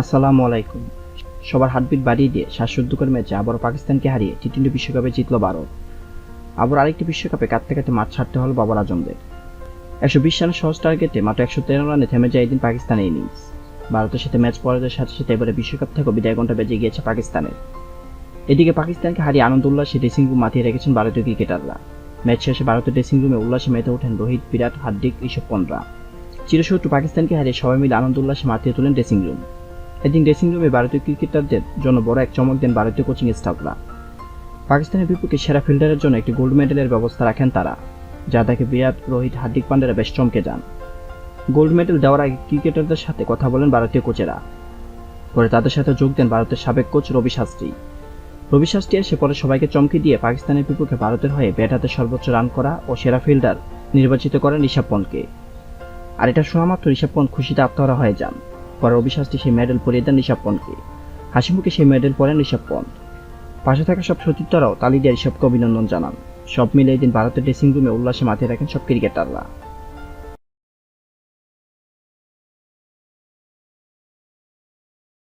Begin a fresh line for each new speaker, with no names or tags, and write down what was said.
আসসালামু আলাইকুম। সবার হার্টবিট বাড়িয়ে দিয়ে শ্বাসরুদ্ধকর ম্যাচে আবারও পাকিস্তানকে হারিয়ে টি টোয়েন্টি বিশ্বকাপে জিতল ভারত। আবার আরেকটি বিশ্বকাপে কাঁদতে কাঁদতে মাঠ ছাড়তে হলো বাবার আজমদের। একশো বিশ রানের সহজ টার্গেটে মাত্র একশো তেরো রানে থেমে যায় এদিন পাকিস্তানের ইনিংস ভারতের সাথে ম্যাচ পরাজয়ের সাথে সাথে এবারে বিশ্বকাপ থেকেও বিদায় ঘণ্টা বেজে গিয়েছে পাকিস্তানের। এদিকে পাকিস্তানকে হারিয়ে আনন্দ উল্লাসে ড্রেসিং রুম মাতিয়ে রেখেছেন ভারতীয় ক্রিকেটাররা। ম্যাচ শেষে ভারতের ড্রেসিং রুমে উল্লাসে মেতে ওঠেন রোহিত, বিরাট, হার্দিক, ঋষভ পন্ডরা। চিরশত্রু পাকিস্তানকে হারিয়ে সবাই মিলে আনন্দ উল্লাসে মাতিয়ে তোলেন ড্রেসিং রুম এদিন ড্রেসিং রুমে ভারতীয় ক্রিকেটারদের জন্য বড় এক চমক দেন ভারতীয় কোচিং স্টাফরা পাকিস্তানের বিপক্ষে সেরা ফিল্ডারের জন্য একটি গোল্ড মেডেলের ব্যবস্থা রাখেন তারা, যা দেখে বিরাট, রোহিত, হার্দিক পান্ডেরা বেশ চমকে যান গোল্ড মেডেল দেওয়ার আগে ক্রিকেটারদের সাথে কথা বলেন ভারতীয় কোচেরা পরে তাদের সাথে যোগ দেন ভারতের সাবেক কোচ রবি শাস্ত্রী। রবি শাস্ত্রী এসে পরে সবাইকে চমকে দিয়ে পাকিস্তানের বিপক্ষে ভারতের হয়ে ব্যাট হাতে সর্বোচ্চ রান করা ও সেরা ফিল্ডার নির্বাচিত করেন ঋষভ পন্থকে। আর এটা শোনা মাত্র ঋষভ পন্থ খুশিতে আত্মহারা হয়ে যান। পরে অবিশ্বাসটি সেই মেডেল পরিয়ে দেন ঋষভ পন্থকে হাসি মুখে সেই মেডেল পরেন ঋষভ পন্থ। পাশে থাকা সব সতীর্থরাও তালি দিয়ে ঋষভকে অভিনন্দন জানান। সব মিলে এদিন ভারতের ড্রেসিং রুমে উল্লাসে মাথায় রাখেন সব ক্রিকেটাররা।